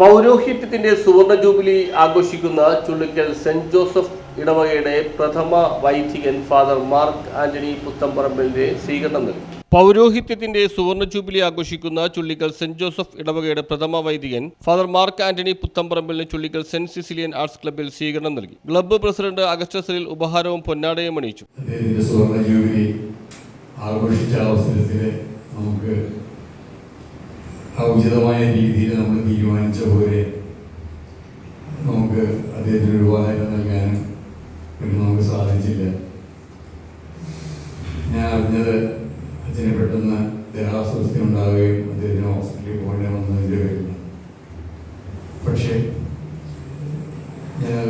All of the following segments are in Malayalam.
പൗരോഹിത്യത്തിന്റെ സുവർണ ജൂബിലി ആഘോഷിക്കുന്ന ചുള്ളിക്കൽ സെന്റ് ജോസഫ് ഇടവകയുടെ പ്രഥമ വൈദികൻ ഫാദർ മാർക്ക് ആന്റണി പുത്തമ്പറമ്പലിന്റെ സ്വീകരണം നൽകി. പൗരോഹിത്യത്തിന്റെ സുവർണ ജൂബിലി ആഘോഷിക്കുന്ന ചുള്ളിക്കൽ സെന്റ് ജോസഫ് ഇടവകയുടെ പ്രഥമ വൈദികൻ ഫാദർ മാർക്ക് ആന്റണി പുത്തമ്പറമ്പലിന് ചുള്ളിക്കൽ സെന്റ് സിസിലിയൻ ആർട്സ് ക്ലബ്ബിൽ സ്വീകരണം നൽകി. Club president അഗസ്റ്റസിൽ ഉപഹാരവും പൊന്നാടയും അണിയിച്ചു. ആഘോഷിച്ച അവസരത്തിൽ നമുക്ക് ആ ഉചിതമായ രീതിയിൽ നമ്മൾ തീരുമാനിച്ച പോലെ നമുക്ക് അദ്ദേഹത്തിന് ഒരു ഉപഹാരം നൽകാനും പിന്നെ നമുക്ക് സാധിച്ചില്ല. ഞാൻ അറിഞ്ഞത് അച്ഛന് പെട്ടെന്ന് ദേഹാസ്വസ്ഥ ഉണ്ടാവുകയും അദ്ദേഹത്തിന് ഹോസ്പിറ്റലിൽ പോകേണ്ടി വന്നതിന്റെ പേരിലാണ്. പക്ഷേ ഞാൻ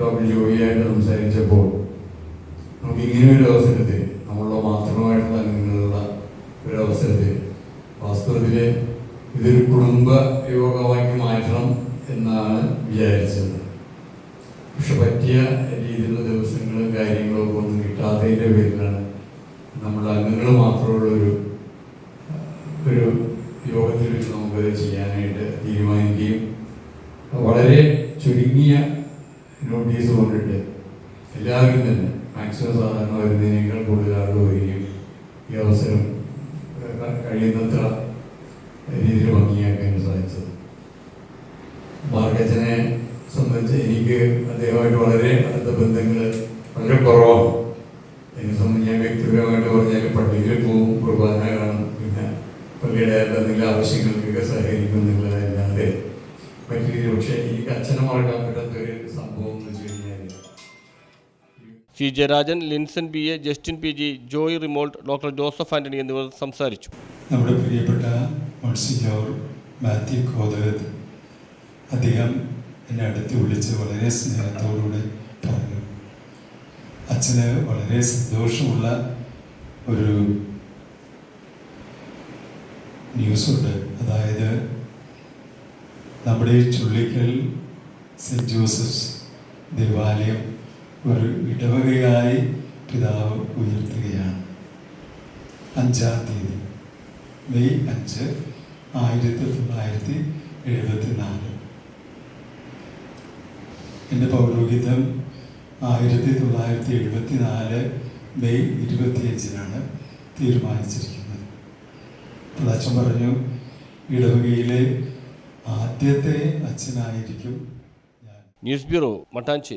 ഡോക്ടർ ജോയിയായിട്ട് സംസാരിച്ചപ്പോൾ നമുക്ക് ഇങ്ങനെ ഒരു അവസരത്തിൽ നമ്മളുടെ മാത്രമായിട്ടുള്ള അംഗങ്ങളുള്ള ഒരു അവസരത്തിൽ വാസ്തവത്തിൽ ഇതൊരു കുടുംബ യോഗമാക്കി മാറ്റണം എന്നാണ് വിചാരിച്ചത്. പക്ഷെ പറ്റിയ രീതിയിലുള്ള ദിവസങ്ങളും കാര്യങ്ങളും ഒക്കെ ഒന്നും കിട്ടാത്തതിന്റെ പേരിലാണ് നമ്മുടെ അംഗങ്ങൾ മാത്രമുള്ളൊരു ഒരു യോഗത്തിൽ വെച്ച് നമുക്കത് ചെയ്യാനായിട്ട് തീരുമാനിക്കുകയും വളരെ ചുരുങ്ങിയ നോട്ടീസ് കൊണ്ടിട്ട് എല്ലാവരും തന്നെ മാക്സിമം സാധാരണ വരുന്നതിനേക്കാൾ കൂടുതൽ ആളുകൾ വരികയും ഈ അവസരം കഴിയുന്നത്ര രീതിയിൽ ഭംഗിയാക്കാൻ സാധിച്ചത്. മാർഗച്ചനെ സംബന്ധിച്ച് എനിക്ക് അദ്ദേഹമായിട്ട് വളരെ അടുത്ത ബന്ധങ്ങൾ വളരെ കുറവാണ്. എന്നെ സംബന്ധിച്ച് ഞാൻ വ്യക്തിപരമായിട്ട് പറഞ്ഞാൽ പള്ളിയിൽ പോവും കുർബാന കാണും പിന്നെ പള്ളിയുടെ എന്തെങ്കിലും ആവശ്യങ്ങൾക്കൊക്കെ സഹകരിക്കും എന്നുള്ളതല്ലാതെ പറ്റിയ രീതിയിൽ പക്ഷേ എനിക്ക് അച്ഛനെ മറക്കാൻ പറ്റാത്ത ഒരു സംഭവം എന്ന് വെച്ച് കഴിഞ്ഞാൽ C Jayarajan Linson B A Justin P G Joy റിമോൾട്ട് doctor Joseph Antony എന്നിവർ സംസാരിച്ചു. നമ്മുടെ പ്രിയപ്പെട്ട മൺസിഞ്ഞോർ മാത്യു കോതകത്ത് അദ്ദേഹം എന്നെ അടുത്ത് വിളിച്ച് വളരെ സ്നേഹത്തോടുകൂടെ പറഞ്ഞു. അച്ഛന് വളരെ സന്തോഷമുള്ള ഒരു ന്യൂസുണ്ട്. അതായത് നമ്മുടെ ചുള്ളിക്കൽ സെന്റ് ജോസഫ്സ് ദേവാലയം ഒരു ഇടവകയായി പിതാവ് ഉയർത്തുകയാണ്. അഞ്ചാം തീയതി മെയ് അഞ്ച് ആയിരത്തി തൊള്ളായിരത്തി എഴുപത്തി നാല് എന്റെ പൗരോഹിതം ആയിരത്തി തൊള്ളായിരത്തി എഴുപത്തി നാല് മെയ് ഇരുപത്തിയഞ്ചിനാണ് തീരുമാനിച്ചിരിക്കുന്നത്. അപ്പോൾ പറഞ്ഞു ഇടവകയിലെ ആദ്യത്തെ അച്ഛനായിരിക്കും ന്യൂസ് ബ്യൂറോ മട്ടാഞ്ചേരി.